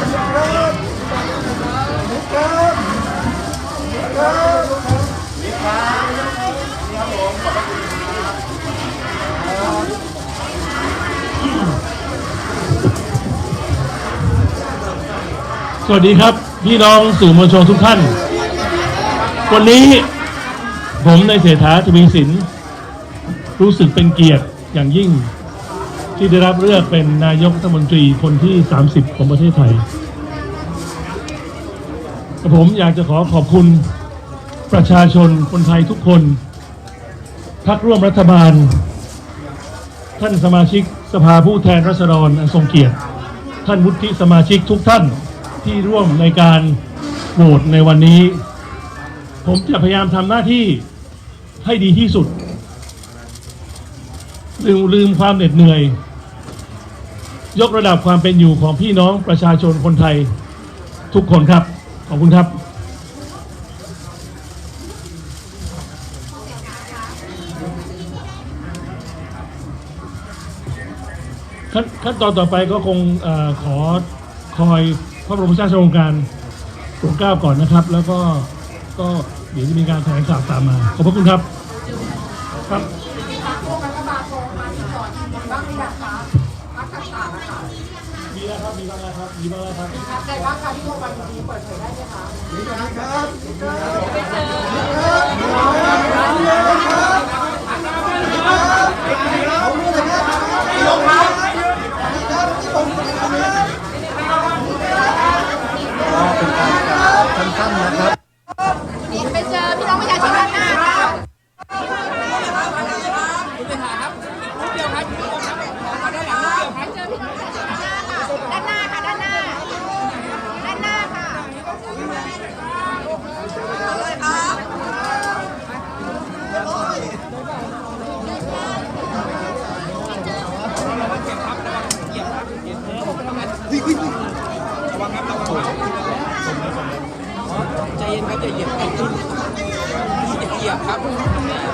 สวัสดีครับ พี่น้องสื่อมวลชนทุกท่าน วันนี้ผมในเศรษฐาทวีสิน รู้สึกเป็นเกียรติอย่างยิ่ง ที่ได้รับเลือกเป็นนายกรัฐมนตรีคนที่ 30 ของประเทศไทย ผมอยากจะขอขอบคุณประชาชนคนไทยทุกคนพักร่วมรัฐบาล ท่านสมาชิกสภาผู้แทนราษฎรอันทรงเกียรติ ท่านวุฒิสมาชิกทุกท่านที่ร่วมในการโหวตในวันนี้ ผมจะพยายามทำหน้าที่ให้ดีที่สุดลืมลืมความเหน็ดเหนื่อย ยกระดับความเป็นอยู่ของพี่น้องประชาชนคนไทยทุกคนครับ ขอบคุณครับ ขั้นขั้นตอนต่อไปก็คงออขอคอยพระบรมราชโองการโปรดเกล้าก่อนนะครับ แล้วก็ก็เดี๋ยวจะมีการแถลงข่าวตามมา ขอบพระคุณครับ ครับ ครับมีบ้างแล้วครับมีบ้างแล้วครับพักใดบ้างคะที่โทรมาทีเปิดเผยได้ไหมคะไปเจอพี่น้องประชาชนด้านหน้าค่ะด้านหน้าค่ะ ด้านหน้า ด้านหน้าค่ะ ใจเย็นครับอย่าเหยียบอย่า เหยียบครับ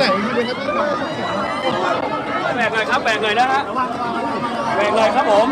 ไหร่แบ่งหน่ยครับแบ่งหน่ยนะฮะแบ่งหน่ยครับผม